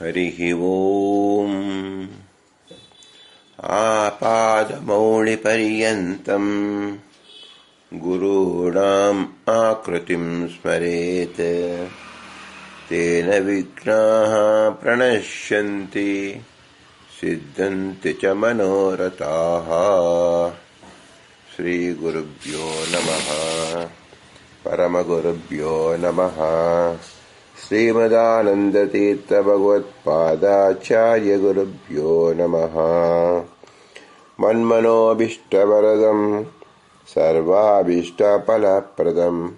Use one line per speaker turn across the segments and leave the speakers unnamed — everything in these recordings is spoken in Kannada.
हरिः ओम्। आपादमौलिपर्यन्तम् गुरूणाम् आकृतिम् स्मरेत्। तेन विघ्नाः प्रणश्यन्ति सिद्धन्ति च मनोरथाः। श्रीगुरुभ्यो नमः परमगुरुभ्यो नमः श्रीमदानन्दतीर्थभगवत्पादाचार्यगुरुभ्यो नमः। मन्मनोऽभीष्टवरदम् सर्वाभीष्टफलप्रदम्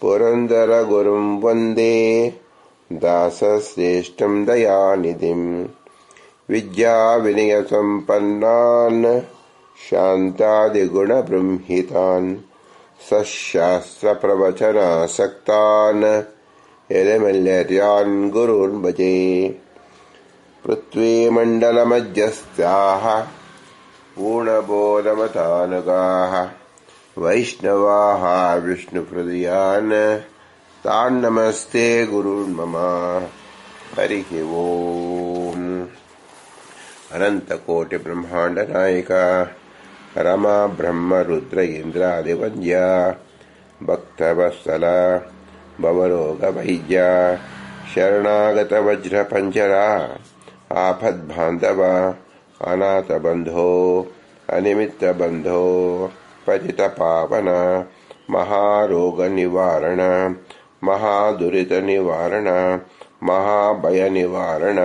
पुरन्दरगुरुम् वन्दे दासश्रेष्ठम् दयानिधिम् विद्याविनयसम्पन्नान् शान्तादिगुणबृंहितान् सशास्त्रप्रवचनासक्तान् यलमल्यर्यान् गुरून् भजे पृथ्वीमण्डलमध्यस्थाः पूर्णबोधमतानुगाः वैष्णवाः विष्णुहृदयान् तान्नमस्ते गुरून् मम। हरिः ओम्। अनन्तकोटिब्रह्माण्डनायक रमा ब्रह्म रुद्र इन्द्रादिवन्द्य भक्तवत्सल भवरोगवैद्य शरणागतवज्रपञ्जरा आपद्बान्धव अनाथबन्धो अनिमित्तबन्धो पतितपावन महारोगनिवारण महादुरितनिवारण महाभयनिवारण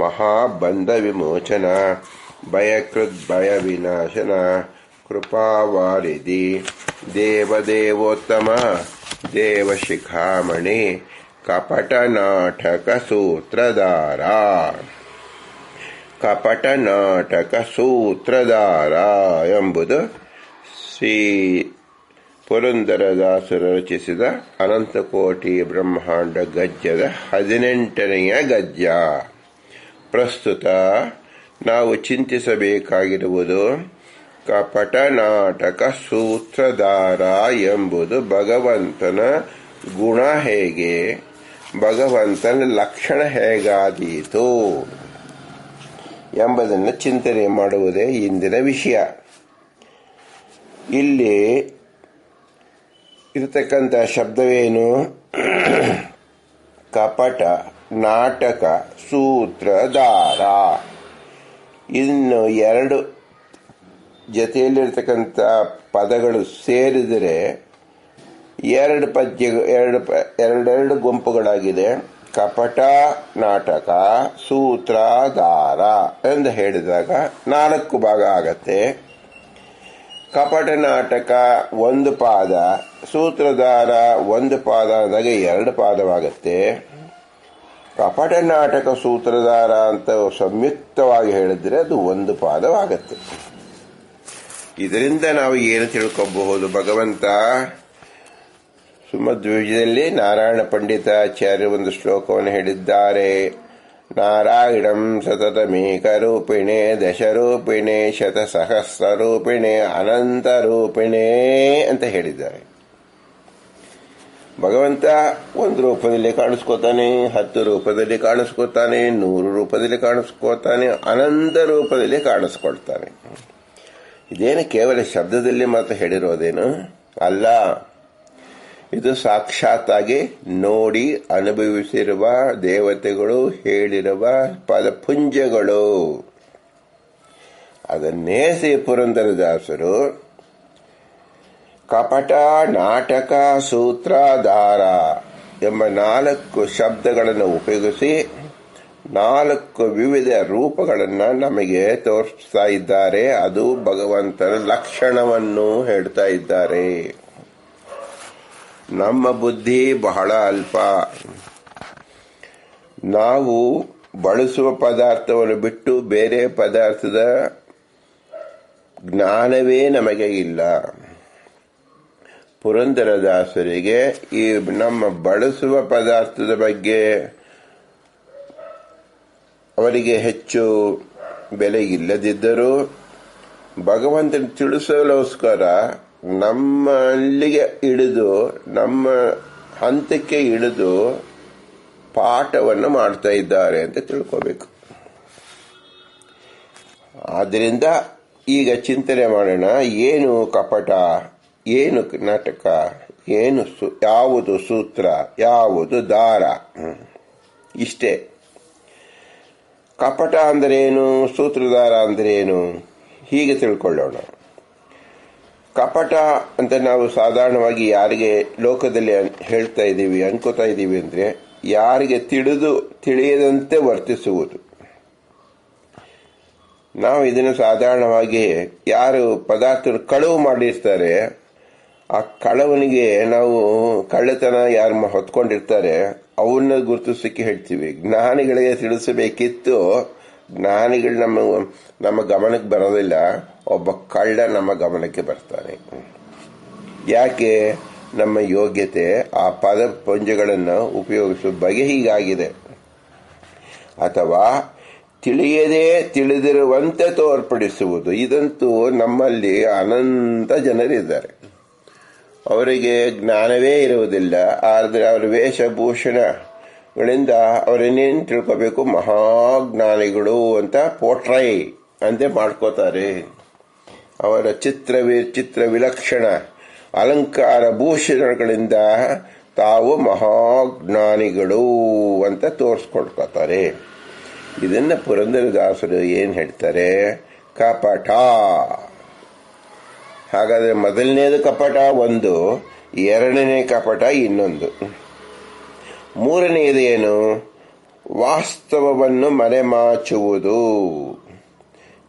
महाबन्धविमोचन भयकृद्भयविनाशन कृपावारिधि देवदेवोत्तम ದೇವಶಿಖಾಮಣಿ ಕಪಟನಾಟಕ ಸೂತ್ರಧಾರ ಕಪಟನಾಟಕ ಸೂತ್ರಧಾರ ಎಂಬುದು ಶ್ರೀ ಪುರಂದರದಾಸರು ರಚಿಸಿದ ಅನಂತಕೋಟಿ ಬ್ರಹ್ಮಾಂಡ ಗದ್ಯದ ಹದಿನೆಂಟನೆಯ ಗದ್ಯ. ಪ್ರಸ್ತುತ ನಾವು ಚಿಂತಿಸಬೇಕಾಗಿರುವುದು ಕಪಟ ನಾಟಕ ಸೂತ್ರಧಾರ ಎಂಬುದು ಭಗವಂತನ ಗುಣ ಹೇಗೆ? ಭಗವಂತನ ಲಕ್ಷಣ ಹೇಗಾದೀತು? ಎಂಬುದನ್ನು ಚಿಂತನೆ ಮಾಡುವುದೇ ಇಂದಿನ ವಿಷಯ. ಇಲ್ಲಿ ಇರತಕ್ಕಂಥ ಶಬ್ದವೇನು? ಕಪಟ, ನಾಟಕ, ಸೂತ್ರಧಾರ. ಇನ್ನು ಎರಡು ಜೊತೆಯಲ್ಲಿರ್ತಕ್ಕಂಥ ಪದಗಳು ಸೇರಿದರೆ ಎರಡು ಪದ್ಯ, ಎರಡು ಎರಡೆರಡು ಗುಂಪುಗಳಾಗಿದೆ. ಕಪಟ, ನಾಟಕ ಸೂತ್ರಧಾರ ಎಂದು ಹೇಳಿದಾಗ ನಾಲ್ಕು ಭಾಗ ಆಗತ್ತೆ. ಕಪಟ, ನಾಟಕ ಒಂದು ಪಾದ ಸೂತ್ರಧಾರ ಒಂದು ಪಾದ ಅಂದಾಗ ಎರಡು ಪಾದವಾಗತ್ತೆ. ಕಪಟ, ನಾಟಕ ಸೂತ್ರಧಾರ ಅಂತ ಸಂಯುಕ್ತವಾಗಿ ಹೇಳಿದ್ರೆ ಅದು ಒಂದು ಪಾದವಾಗತ್ತೆ. ಇದರಿಂದ ನಾವು ಏನು ತಿಳ್ಕೊಬಹುದು? ಭಗವಂತ ಸುಮದ್ವಿಜದಲ್ಲಿ ನಾರಾಯಣ ಪಂಡಿತಾಚಾರ್ಯ ಒಂದು ಶ್ಲೋಕವನ್ನು ಹೇಳಿದ್ದಾರೆ. ನಾರಾಯಣಂ ಸತತಮೇಕರೂಪಿಣೆ, ದಶರೂಪಿಣೆ ಅನಂತ ರೂಪಿಣೆ ಅಂತ ಹೇಳಿದ್ದಾರೆ. ಭಗವಂತ ಒಂದು ರೂಪದಲ್ಲಿ ಕಾಣಿಸ್ಕೋತಾನೆ, ಹತ್ತು ರೂಪದಲ್ಲಿ ಕಾಣಿಸ್ಕೋತಾನೆ, ನೂರು ರೂಪದಲ್ಲಿ ಕಾಣಿಸ್ಕೋತಾನೆ, ಅನಂತ ರೂಪದಲ್ಲಿ ಕಾಣಿಸ್ಕೊಳ್ತಾನೆ. ಇದೇನು ಕೇವಲ ಶಬ್ದದಲ್ಲಿ ಮಾತ್ರ ಹೇಳಿರೋದೇನು? ಅಲ್ಲ, ಇದು ಸಾಕ್ಷಾತ್ತಾಗಿ ನೋಡಿ ಅನುಭವಿಸಿರುವ ದೇವತೆಗಳು ಹೇಳಿರುವ ಪದಪುಂಜಗಳು ಅದನ್ನೇ ಶ್ರೀ ಪುರಂದರದಾಸರು ಕಪಟ ನಾಟಕ ಸೂತ್ರಧಾರ ಎಂಬ ನಾಲ್ಕು ಶಬ್ದಗಳನ್ನು ಉಪಯೋಗಿಸಿ ನಾಲ್ಕು ವಿವಿಧ ರೂಪಗಳನ್ನು ನಮಗೆ ತೋರಿಸ್ತಾ ಇದ್ದಾರೆ. ಅದು ಭಗವಂತನ ಲಕ್ಷಣವನ್ನು ಹೇಳ್ತಾ ಇದ್ದಾರೆ. ನಮ್ಮ ಬುದ್ಧಿ ಬಹಳ ಅಲ್ಪ. ನಾವು ಬಳಸುವ ಪದಾರ್ಥವನ್ನು ಬಿಟ್ಟು ಬೇರೆ ಪದಾರ್ಥದ ಜ್ಞಾನವೇ ನಮಗೆ ಇಲ್ಲ. ಪುರಂದರದಾಸರಿಗೆ ಈ ನಮ್ಮ ಬಳಸುವ ಪದಾರ್ಥದ ಬಗ್ಗೆ ಅವರಿಗೆ ಹೆಚ್ಚು ಬೆಲೆ ಇಲ್ಲದಿದ್ದರೂ ಭಗವಂತನ ತಿಳಿಸಲೋಸ್ಕರ ನಮ್ಮಲ್ಲಿಗೆ ಇಳಿದು, ನಮ್ಮ ಹಂತಕ್ಕೆ ಇಳಿದು ಪಾಠವನ್ನು ಮಾಡ್ತಾ ಇದ್ದಾರೆ ಅಂತ ತಿಳ್ಕೋಬೇಕು. ಆದ್ದರಿಂದ ಈಗ ಚಿಂತನೆ ಮಾಡೋಣ, ಏನು ಕಪಟ, ಏನು ನಾಟಕ, ಏನು ಯಾವುದು ಸೂತ್ರ, ಯಾವುದು ದಾರ? ಇಷ್ಟೇ. ಕಪಟ ಅಂದರೇನು, ಸೂತ್ರಧಾರ ಅಂದರೇನು? ಹೀಗೆ ತಿಳ್ಕೊಳ್ಳೋಣ. ಕಪಟ ಅಂತ ನಾವು ಸಾಧಾರಣವಾಗಿ ಯಾರಿಗೆ ಲೋಕದಲ್ಲಿ ಹೇಳ್ತಾ ಇದ್ದೀವಿ, ಅನ್ಕೋತಾ ಇದ್ದೀವಿ ಅಂದರೆ, ಯಾರಿಗೆ ತಿಳಿದು ತಿಳಿಯದಂತೆ ವರ್ತಿಸುವುದು. ನಾವು ಇದನ್ನು ಸಾಧಾರಣವಾಗಿ ಯಾರು ಪದಾರ್ಥ ಕಳುವು ಮಾಡಿರ್ತಾರೆ ಆ ಕಳವನಿಗೆ ನಾವು ಕಳ್ಳತನ ಯಾರು ಹೊತ್ಕೊಂಡಿರ್ತಾರೆ, ಅವನ್ನ ಗುರುತಿಸಕ್ಕೆ ಹೇಳ್ತೀವಿ. ಜ್ಞಾನಿಗಳಿಗೆ ತಿಳಿಸಬೇಕಿತ್ತು, ಜ್ಞಾನಿಗಳು ನಮ್ಮ ನಮ್ಮ ಗಮನಕ್ಕೆ ಬರೋದಿಲ್ಲ, ಒಬ್ಬ ಕಳ್ಳ ನಮ್ಮ ಗಮನಕ್ಕೆ ಬರ್ತಾನೆ. ಯಾಕೆ? ನಮ್ಮ ಯೋಗ್ಯತೆ, ಆ ಪದ ಪುಂಜಗಳನ್ನು ಉಪಯೋಗಿಸುವ ಬಗೆ ಹೀಗಾಗಿದೆ. ಅಥವಾ ತಿಳಿಯದೇ ತಿಳಿದಿರುವಂತೆ ತೋರ್ಪಡಿಸುವುದು. ಇದಂತೂ ನಮ್ಮಲ್ಲಿ ಅನಂತ ಜನರಿದ್ದಾರೆ. ಅವರಿಗೆ ಜ್ಞಾನವೇ ಇರುವುದಿಲ್ಲ, ಆದರೆ ಅವರ ವೇಷಭೂಷಣಗಳಿಂದ ಅವರನ್ನೇನು ತಿಳ್ಕೋಬೇಕು? ಮಹಾಜ್ಞಾನಿಗಳು ಅಂತ ಪೋಟ್ರೈ ಅಂತೆ ಮಾಡ್ಕೋತಾರೆ. ಅವರ ಚಿತ್ರ ಚಿತ್ರ ವಿಲಕ್ಷಣ, ಅಲಂಕಾರ ಭೂಷಣಗಳಿಂದ ತಾವು ಮಹಾಜ್ಞಾನಿಗಳು ಅಂತ ತೋರಿಸ್ಕೊಳ್ಕೋತಾರೆ. ಇದನ್ನ ಪುರಂದರದಾಸರು ಏನು ಹೇಳ್ತಾರೆ? ಕಪಟ ಹಾಗಾದ್ರೆ ಮೊದಲನೇದು ಕಪಟ ಒಂದು, ಎರಡನೇ ಕಪಟ ಇನ್ನೊಂದು. ಮೂರನೆಯದು ಏನು? ವಾಸ್ತವವನ್ನು ಮರೆಮಾಚುವುದು.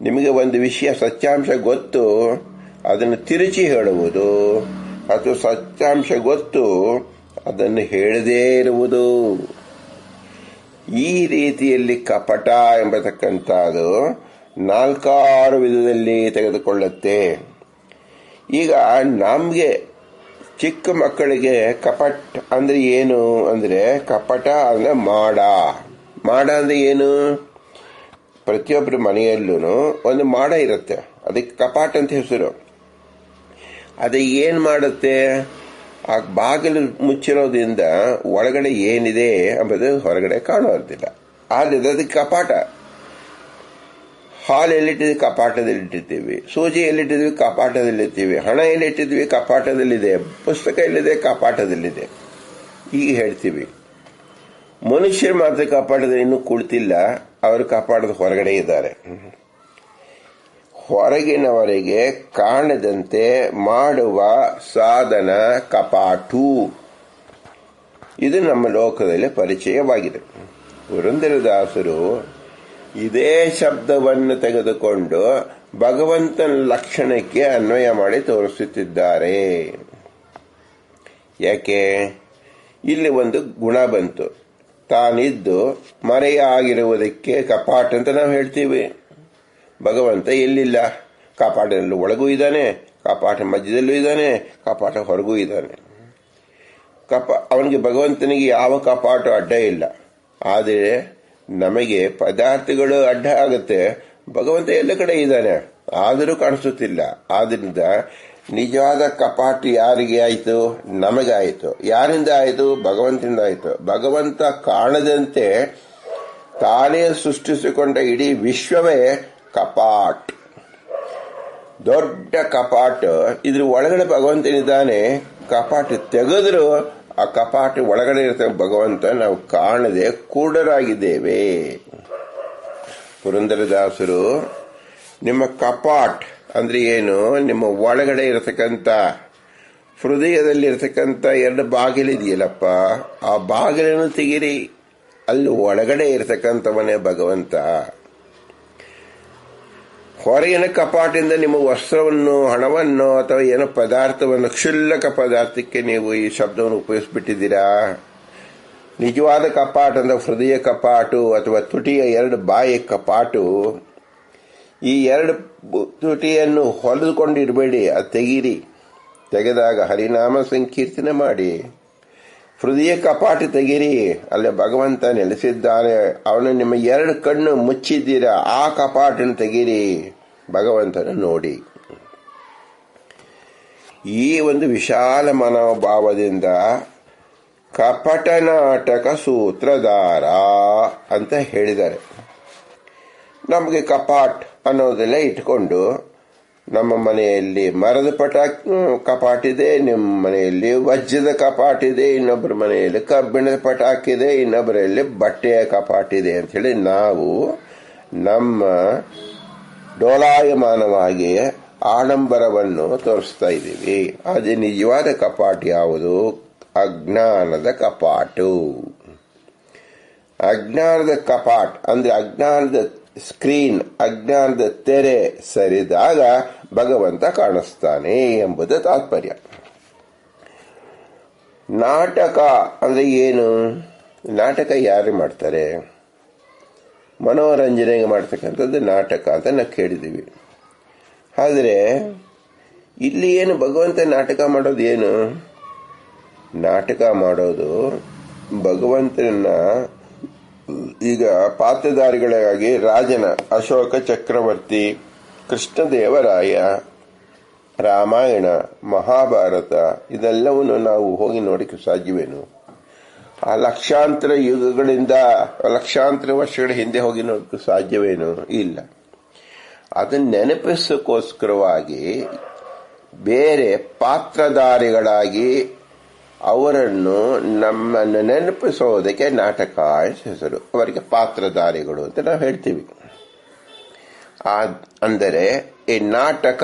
ನಿಮಗೆ ಒಂದು ವಿಷಯ, ಸತ್ಯಾಂಶ ಗೊತ್ತು, ಅದನ್ನು ತಿರುಚಿ ಹೇಳುವುದು. ಅಥವಾ ಸತ್ಯಾಂಶ ಗೊತ್ತು, ಅದನ್ನು ಹೇಳದೇ ಇರುವುದು. ಈ ರೀತಿಯಲ್ಲಿ ಕಪಟ ಎಂಬತಕ್ಕಂಥದ್ದು ನಾಲ್ಕಾರು ವಿಧದಲ್ಲಿ ತೆಗೆದುಕೊಳ್ಳುತ್ತೆ. ಈಗ ನಮಗೆ ಚಿಕ್ಕ ಮಕ್ಕಳಿಗೆ ಕಪಟ್ ಅಂದ್ರೆ ಏನು ಅಂದ್ರೆ ಕಪಟ ಅಂದ್ರೆ ಮಾಡ. ಮಾಡ ಅಂದ್ರೆ ಏನು? ಪ್ರತಿಯೊಬ್ಬರ ಮನೆಯಲ್ಲೂ ಒಂದು ಮಾಡ ಇರುತ್ತೆ. ಅದಕ್ಕೆ ಕಪಾಟ್ ಅಂತ ಹೆಸರು. ಅದು ಏನು ಮಾಡುತ್ತೆ? ಆ ಬಾಗಿಲು ಮುಚ್ಚಿರೋದ್ರಿಂದ ಒಳಗಡೆ ಏನಿದೆ ಎಂಬುದು ಹೊರಗಡೆ ಕಾಣೋದಿಲ್ಲ ಆದ್ರೆ ಅದಕ್ಕೆ ಕಪಾಟ. ಹಾಲು ಎಲ್ಲಿಟ್ಟಿದ್ವಿ ಕಪಾಟದಲ್ಲಿಟ್ಟಿರ್ತೀವಿ ಸೂಜಿ ಎಲ್ಲಿಟ್ಟಿದ್ವಿ ಕಪಾಟದಲ್ಲಿರ್ತೀವಿ ಹಣ ಎಲ್ಲಿಟ್ಟಿದ್ವಿ, ಕಪಾಟದಲ್ಲಿದೆ. ಪುಸ್ತಕ ಎಲ್ಲಿದೆ, ಕಪಾಟದಲ್ಲಿದೆ. ಈಗ ಹೇಳ್ತೀವಿ. ಮನುಷ್ಯರು ಮಾತ್ರ ಕಪಾಟದಲ್ಲಿ ಇನ್ನೂ ಕುಳಿತಿಲ್ಲ. ಅವರು ಕಪಾಟದ ಹೊರಗಡೆ ಇದ್ದಾರೆ. ಹೊರಗಿನವರೆಗೆ ಕಾಣದಂತೆ ಮಾಡುವ ಸಾಧನ ಕಪಾಟು. ಇದು ನಮ್ಮ ಲೋಕದಲ್ಲಿ ಪರಿಚಯವಾಗಿದೆ. ಪುರಂದರದಾಸರು ಇದೇ ಶಬ್ದವನ್ನು ತೆಗೆದುಕೊಂಡು ಭಗವಂತನ ಲಕ್ಷಣಕ್ಕೆ ಅನ್ವಯ ಮಾಡಿ ತೋರಿಸುತ್ತಿದ್ದಾರೆ. ಯಾಕೆ? ಇಲ್ಲಿ ಒಂದು ಗುಣ ಬಂತು. ತಾನಿದ್ದು ಮರೆಯಾಗಿರುವುದಕ್ಕೆ ಕಪಾಟ ಅಂತ ನಾವು ಹೇಳ್ತೀವಿ. ಭಗವಂತ ಎಲ್ಲಿಲ್ಲ? ಕಪಾಟದಲ್ಲಿ ಒಳಗೂ ಇದ್ದಾನೆ, ಕಾಪಾಟ ಮಧ್ಯದಲ್ಲೂ ಇದ್ದಾನೆ, ಕಾಪಾಟ ಹೊರಗೂ ಇದ್ದಾನೆ. ಕಪ ಅವನಿಗೆ ಭಗವಂತನಿಗೆ ಯಾವ ಕಪಾಟು ಅಡ್ಡ ಇಲ್ಲ. ಆದರೆ ನಮಗೆ ಪದಾರ್ಥಗಳು ಅಡ್ಡ ಆಗುತ್ತೆ. ಭಗವಂತ ಎಲ್ಲ ಕಡೆ ಇದ್ದಾನೆ. ಆದರೂ ಕಾಣಿಸುತ್ತಿಲ್ಲ. ಆದ್ರಿಂದ ನಿಜವಾದ ಕಪಾಟು ಯಾರಿಗೆ ಆಯಿತು? ನಮಗಾಯಿತು. ಯಾರಿಂದ ಆಯಿತು? ಭಗವಂತನಿಂದ ಆಯಿತು. ಭಗವಂತ ಕಾಣದಂತೆ ತಾನೇ ಸೃಷ್ಟಿಸಿಕೊಂಡ ಇಡೀ ವಿಶ್ವವೇ ಕಪಾಟ್. ದೊಡ್ಡ ಕಪಾಟ್. ಇದ್ರ ಒಳಗಡೆ ಭಗವಂತನಿದ್ದಾನೆ. ಕಪಾಟ್ ತೆಗೆದ್ರು ಆ ಕಪಾಟಿ ಒಳಗಡೆ ಇರ್ತಕ್ಕ ಭಗವಂತ, ನಾವು ಕಾಣದೆ ಕೂಡರಾಗಿದ್ದೇವೆ. ಪುರಂದರದಾಸರು, ನಿಮ್ಮ ಕಪಾಟ್ ಅಂದ್ರೆ ಏನು? ನಿಮ್ಮ ಒಳಗಡೆ ಇರತಕ್ಕಂತ ಹೃದಯದಲ್ಲಿ ಇರತಕ್ಕಂತ ಎರಡು ಬಾಗಿಲಿದೆಯಲ್ಲಪ್ಪ. ಆ ಬಾಗಿಲನ್ನು ತೆಗಿರಿ ಅಲ್ಲಿ ಒಳಗಡೆ ಇರತಕ್ಕಂಥವನೇ ಭಗವಂತ. ಹೊರಗಿನ ಕಪಾಟಿಂದ ನಿಮ್ಮ ವಸ್ತ್ರವನ್ನು, ಹಣವನ್ನು ಅಥವಾ ಏನೋ ಪದಾರ್ಥವನ್ನು, ಕ್ಷುಲ್ಲಕ ಪದಾರ್ಥಕ್ಕೆ ನೀವು ಈ ಶಬ್ದವನ್ನು ಉಪಯೋಗಿಸ್ಬಿಟ್ಟಿದ್ದೀರಾ? ನಿಜವಾದ ಕಪಾಟ ಅಂದ್ರೆ ಹೃದಯ ಕಪಾಟು ಅಥವಾ ತುಟಿಯ ಎರಡು ಬಾಯಿ ಕಪಾಟು. ಈ ಎರಡು ತುಟಿಯನ್ನು ಹೊಲಿದುಕೊಂಡಿರಬೇಡಿ, ಅದು ತೆಗೀರಿ. ತೆಗೆದಾಗ ಹರಿನಾಮ ಸಂಕೀರ್ತನೆ ಮಾಡಿ. ಹೃದಯ ಕಪಾಟಿ ತೆಗೀರಿ. ಅಲ್ಲಿ ಭಗವಂತ ನೆಲೆಸಿದ್ದಾನೆ ಅವನು ನಿಮ್ಮ ಎರಡು ಕಣ್ಣು ಮುಚ್ಚಿದ್ದೀರಾ? ಆ ಕಪಾಟನ್ನು ತೆಗಿರಿ. ಭಗವಂತನ ನೋಡಿ. ಈ ಒಂದು ವಿಶಾಲ ಮನೋಭಾವದಿಂದ ಕಪಟ ನಾಟಕ ಸೂತ್ರಧಾರ ಅಂತ ಹೇಳಿದ್ದಾರೆ. ನಮಗೆ ಕಪಾಟ್ ಅನ್ನೋದೆಲ್ಲ ಇಟ್ಕೊಂಡು ನಮ್ಮ ಮನೆಯಲ್ಲಿ ಮರದ ಪಟ ಕಪಾಟಿದೆ, ನಿಮ್ಮ ಮನೆಯಲ್ಲಿ ವಜ್ರದ ಕಪಾಟಿದೆ, ಇನ್ನೊಬ್ಬರ ಮನೆಯಲ್ಲಿ ಕಬ್ಬಿಣದ ಪಟಾಕಿದೆ, ಇನ್ನೊಬ್ಬರಲ್ಲಿ ಬಟ್ಟೆಯ ಕಪಾಟಿದೆ ಅಂಥೇಳಿ ನಾವು ನಮ್ಮ ಡೋಲಾಯಮಾನವಾಗಿ ಆಡಂಬರವನ್ನು ತೋರಿಸ್ತಾ ಇದ್ದೀವಿ. ಅದು ನಿಜವಾದ ಕಪಾಟ್ ಯಾವುದು? ಅಜ್ಞಾನದ ಕಪಾಟು. ಅಜ್ಞಾನದ ಕಪಾಟ್ ಅಂದ್ರೆ ಅಜ್ಞಾನದ ಸ್ಕ್ರೀನ್ ಅಜ್ಞಾನದ ತೆರೆ ಸರಿದಾಗ ಭಗವಂತ ಕಾಣಿಸ್ತಾನೆ ಎಂಬುದು ತಾತ್ಪರ್ಯ. ನಾಟಕ ಅಂದ್ರೆ ಏನು? ನಾಟಕ ಯಾರು ಮಾಡ್ತಾರೆ? ಮನೋರಂಜನೆಗೆ ಮಾಡ್ತಕ್ಕಂಥದ್ದು ನಾಟಕ ಅಂತ ನಾವು ಕೇಳಿದ್ದೀವಿ. ಆದರೆ, ಇಲ್ಲಿ ಏನು ಭಗವಂತ ನಾಟಕ ಮಾಡೋದು ಏನು? ನಾಟಕ ಮಾಡೋದು ಭಗವಂತನ ಈಗ ಪಾತ್ರಧಾರಿಗಳಿಗಾಗಿ ರಾಜನ ಅಶೋಕ ಚಕ್ರವರ್ತಿ, ಕೃಷ್ಣದೇವರಾಯ, ರಾಮಾಯಣ, ಮಹಾಭಾರತ, ಇದೆಲ್ಲವನ್ನು ನಾವು ಹೋಗಿ ನೋಡಕ್ಕೆ ಸಾಧ್ಯವೇನು? ಆ ಲಕ್ಷಾಂತರ ಯುಗಗಳಿಂದ, ಲಕ್ಷಾಂತರ ವರ್ಷಗಳ ಹಿಂದೆ ಹೋಗಿ ನೋಡಕ್ಕೆ ಸಾಧ್ಯವೇನು? ಇಲ್ಲ. ಅದನ್ನು ನೆನಪಿಸೋಕ್ಕೋಸ್ಕರವಾಗಿ ಬೇರೆ ಪಾತ್ರಧಾರಿಗಳಾಗಿ ಅವರನ್ನು ನಮ್ಮನ್ನು ನೆನಪಿಸೋದಕ್ಕೆ ನಾಟಕ ಹೆಸರು. ಅವರಿಗೆ ಪಾತ್ರಧಾರಿಗಳು ಅಂತ ನಾವು ಹೇಳ್ತೀವಿ. ಅಂದರೆ ಈ ನಾಟಕ